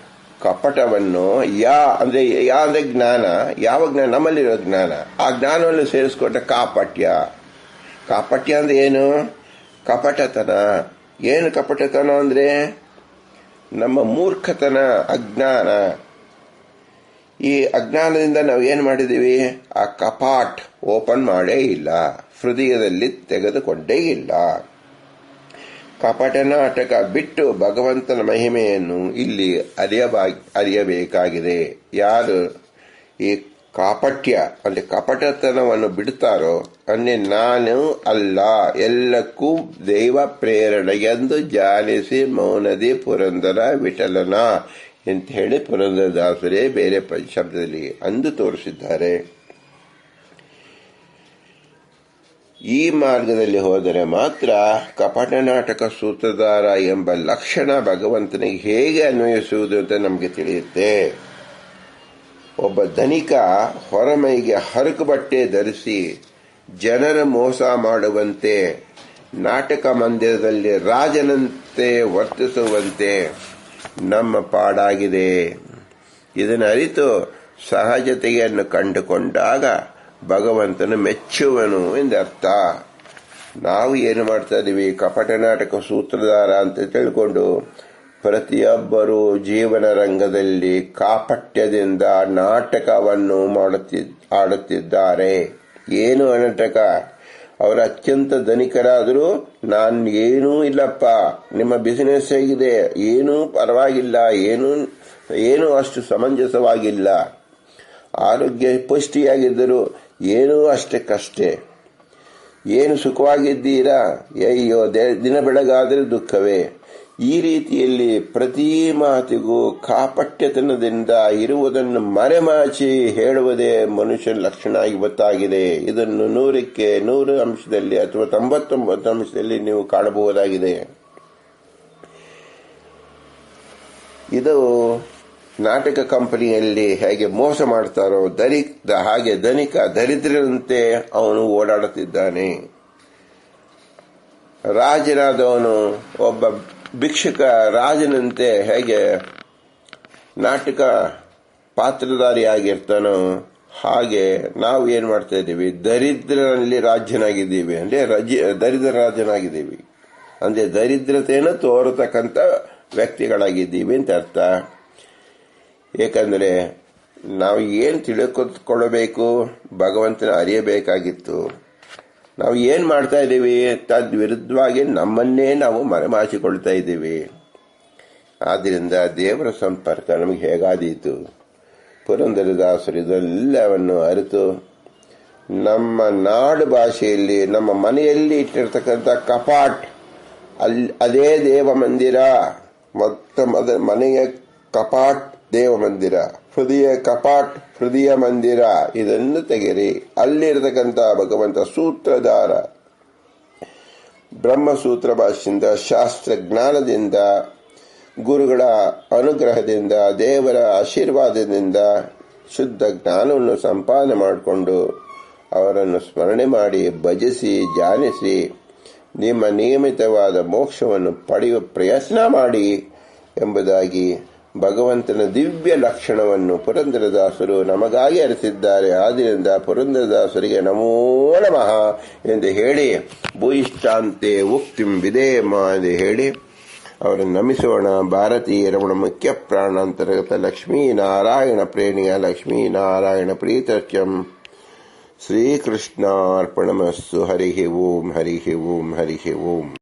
ಕಪಟವನ್ನು ಯಾ, ಅಂದ್ರೆ ಯಾ, ಅಂದ್ರೆ ಜ್ಞಾನ? ಯಾವ ಜ್ಞಾನ? ನಮ್ಮಲ್ಲಿರೋ ಜ್ಞಾನ. ಆ ಜ್ಞಾನವನ್ನು ಸೇರಿಸ್ಕೊಂಡ ಕಾಪಟ್ಯ. ಕಾಪಟ್ಯ ಅಂದ್ರೆ ಏನು? ಕಪಟತನ. ಏನು ಕಪಟತನ ಅಂದ್ರೆ? ನಮ್ಮ ಮೂರ್ಖತನ, ಅಜ್ಞಾನ. ಈ ಅಜ್ಞಾನದಿಂದ ನಾವು ಏನು ಮಾಡಿದೀವಿ ಆ ಕಪಾಟ್ ಓಪನ್ ಮಾಡೇ ಇಲ್ಲ. ಹೃದಯದಲ್ಲಿ ತೆಗೆದುಕೊಂಡೇ ಇಲ್ಲ. ಕಪಟನ ಆಟಕ ಬಿಟ್ಟು ಭಗವಂತನ ಮಹಿಮೆಯನ್ನು ಇಲ್ಲಿ ಅರಿಯಬಾ ಅರಿಯಬೇಕಾಗಿದೆ. ಯಾರು ಈ ಕಾಪಟ್ಯ ಅಂದ್ರೆ ಕಪಟತನವನ್ನು ಬಿಡುತ್ತಾರೋ ಅಂದ್ರೆ ನಾನು ಅಲ್ಲ, ಎಲ್ಲಕ್ಕೂ ದೈವ ಪ್ರೇರಣೆ ಎಂದು ಜಾಲಿಸಿ ಮೌನದಿ ಪುರಂದರ ವಿಠಲನ ಅಂತ ಹೇಳಿ ಪುರಂದರದಾಸರೇ ಬೇರೆ ಶಬ್ದದಲ್ಲಿ ಅಂದು ತೋರಿಸಿದ್ದಾರೆ. ಈ ಮಾರ್ಗದಲ್ಲಿ ಹೋದರೆ ಮಾತ್ರ ಕಪಟ ನಾಟಕ ಸೂತ್ರಧಾರ ಎಂಬ ಲಕ್ಷಣ ಭಗವಂತನಿಗೆ ಹೇಗೆ ಅನ್ವಯಿಸುವುದು ಅಂತ ನಮಗೆ ತಿಳಿಯುತ್ತೆ. ಒಬ್ಬ ಧನಿಕ ಹೊರಮೈಗೆ ಹರಕು ಬಟ್ಟೆ ಧರಿಸಿ ಜನರ ಮೋಸ ಮಾಡುವಂತೆ ನಾಟಕ ಮಂದಿರದಲ್ಲಿ ರಾಜನಂತೆ ವರ್ತಿಸುವಂತೆ ನಮ್ಮ ಪಾಡಾಗಿದೆ. ಇದನ್ನು ಅರಿತು ಸಹಜತೆಯನ್ನು ಕಂಡುಕೊಂಡಾಗ ಭಗವಂತನು ಮೆಚ್ಚುವನು ಎಂದರ್ಥ. ನಾವು ಏನು ಮಾಡ್ತಾ ಇದೀವಿ? ಕಪಟ ನಾಟಕ ಸೂತ್ರಧಾರ ಅಂತ ತಿಳ್ಕೊಂಡು ಪ್ರತಿಯೊಬ್ಬರು ಜೀವನ ರಂಗದಲ್ಲಿ ಕಾಪಟ್ಯದಿಂದ ನಾಟಕವನ್ನು ಮಾಡುತ್ತಿ, ಆಡುತ್ತಿದ್ದಾರೆ. ಏನು ನಾಟಕ ಅವರು ಅತ್ಯಂತ ಧನಿಕರಾದರೂ ನಾನು ಏನೂ ಇಲ್ಲಪ್ಪ. ನಿಮ್ಮ ಬಿಸಿನೆಸ್ ಹೇಗಿದೆ? ಏನೂ ಪರವಾಗಿಲ್ಲ. ಏನೂ ಏನೂ ಅಷ್ಟು ಸಮಂಜಸವಾಗಿಲ್ಲ. ಆರೋಗ್ಯ ಪುಷ್ಟಿಯಾಗಿದ್ದರೂ ಏನೂ ಅಷ್ಟಕ್ಕಷ್ಟೇ ಏನು ಸುಖವಾಗಿದ್ದೀರಾ? ಅಯ್ಯೋ ದಿನ ಬೆಳಗಾದರೆ ದುಃಖವೇ. ಈ ರೀತಿಯಲ್ಲಿ ಪ್ರತಿ ಮಾತಿಗೂ ಕಾಪಟ್ಯತನದಿಂದ ಇರುವುದನ್ನು ಮರೆಮಾಚಿ ಹೇಳುವುದೇ ಮನುಷ್ಯನ ಲಕ್ಷಣ ಇವತ್ತಾಗಿದೆ ಇದನ್ನು ನೂರಕ್ಕೆ ನೂರು ಅಂಶದಲ್ಲಿ ಅಥವಾ ತೊಂಬತ್ತೊಂಬತ್ತು ಅಂಶದಲ್ಲಿ ನೀವು ಕಾಣಬಹುದಾಗಿದೆ. ಇದು ನಾಟಕ ಕಂಪನಿಯಲ್ಲಿ ಹೇಗೆ ಮೋಸ ಮಾಡ್ತಾರೋ ದರಿ ಹಾಗೆ ಧನಿಕ ದರಿದ್ರರಂತೆ ಅವನು ಓಡಾಡುತ್ತಿದ್ದಾನೆ. ರಾಜನಾದವನು ಒಬ್ಬ ಭಿಕ್ಷುಕ ರಾಜನಂತೆ ಹೇಗೆ ನಾಟಕ ಪಾತ್ರಧಾರಿಯಾಗಿರ್ತಾನೋ ಹಾಗೆ ನಾವು ಏನ್ ಮಾಡ್ತಾ ಇದ್ದೀವಿ? ದರಿದ್ರನಲ್ಲಿ ರಾಜ್ಯನಾಗಿದ್ದೀವಿ ಅಂದ್ರೆ ದರಿದ್ರ ರಾಜನಾಗಿದ್ದೀವಿ. ಅಂದ್ರೆ ದರಿದ್ರತೆಯನ್ನು ತೋರತಕ್ಕಂಥ ವ್ಯಕ್ತಿಗಳಾಗಿದ್ದೀವಿ ಅಂತ ಅರ್ಥ. ಏಕೆಂದರೆ ನಾವು ಏನು ತಿಳಿದುಕೊಳ್ಳಬೇಕು ಭಗವಂತನ ಅರಿಯಬೇಕಾಗಿತ್ತು. ನಾವು ಏನು ಮಾಡ್ತಾ ಇದ್ದೀವಿ ತದ್ ನಮ್ಮನ್ನೇ ನಾವು ಮರೆಮಾಚಿಕೊಳ್ತಾ ಇದ್ದೀವಿ. ಆದ್ದರಿಂದ ದೇವರ ಸಂಪರ್ಕ ನಮಗೆ ಹೇಗಾದೀತು? ಪುರಂದರದಾಸರು ಇದೆಲ್ಲವನ್ನು ಅರಿತು ನಮ್ಮ ನಾಡು ಭಾಷೆಯಲ್ಲಿ, ನಮ್ಮ ಮನೆಯಲ್ಲಿ ಇಟ್ಟಿರ್ತಕ್ಕಂಥ ಕಪಾಟ್ ಅಲ್ಲಿ ಅದೇ ದೇವ ಮಂದಿರ, ಮೊತ್ತ ಮನೆಯ ಕಪಾಟ್ ದೇವ ಮಂದಿರ, ಹೃದಯ ಕಪಾಟ್ ಹೃದಯ ಮಂದಿರ, ಇದನ್ನು ತೆಗೆರಿ ಅಲ್ಲಿರತಕ್ಕಂಥ ಭಗವಂತ ಸೂತ್ರಧಾರ. ಬ್ರಹ್ಮಸೂತ್ರ ಭಾಷೆಯಿಂದ ಶಾಸ್ತ್ರ ಜ್ಞಾನದಿಂದ, ಗುರುಗಳ ಅನುಗ್ರಹದಿಂದ, ದೇವರ ಆಶೀರ್ವಾದದಿಂದ ಶುದ್ಧ ಜ್ಞಾನವನ್ನು ಸಂಪಾದನೆ ಮಾಡಿಕೊಂಡು ಅವರನ್ನು ಸ್ಮರಣೆ ಮಾಡಿ, ಭಜಿಸಿ ಜಾನಿಸಿ ನಿಮ್ಮ ನಿಯಮಿತವಾದ ಮೋಕ್ಷವನ್ನು ಪಡೆಯುವ ಪ್ರಯತ್ನ ಮಾಡಿ ಎಂಬುದಾಗಿ ಭಗವಂತನ ದಿವ್ಯ ಲಕ್ಷಣವನ್ನು ಪುರಂದರದಾಸರು ನಮಗಾಗಿ ಅರಿತಿದ್ದಾರೆ. ಆದ್ದರಿಂದ ಪುರಂದರದಾಸರಿಗೆ ನಮೋ ನಮಃ ಎಂದು ಹೇಳಿ, ಭೂಯಿಷ್ಠಾಂತೆ ಉಕ್ತಿಂ ವಿಧೇಯಮ ಎಂದು ಹೇಳಿ, ಅವರನ್ನು ನಮಿಸೋಣ. ಭಾರತೀಯ ರಮಣ ಮುಖ್ಯ ಪ್ರಾಣಾಂತರ್ಗತ ಲಕ್ಷ್ಮೀನಾರಾಯಣ ಪ್ರೇಣಿಯ ಲಕ್ಷ್ಮೀನಾರಾಯಣ ಪ್ರೀತರ್ಚಂ ಶ್ರೀಕೃಷ್ಣಾರ್ಪಣಮಸ್ಸು. ಹರಿ ಓಂ ಹರಿ ಓಂ ಹರಿ ಓಂ.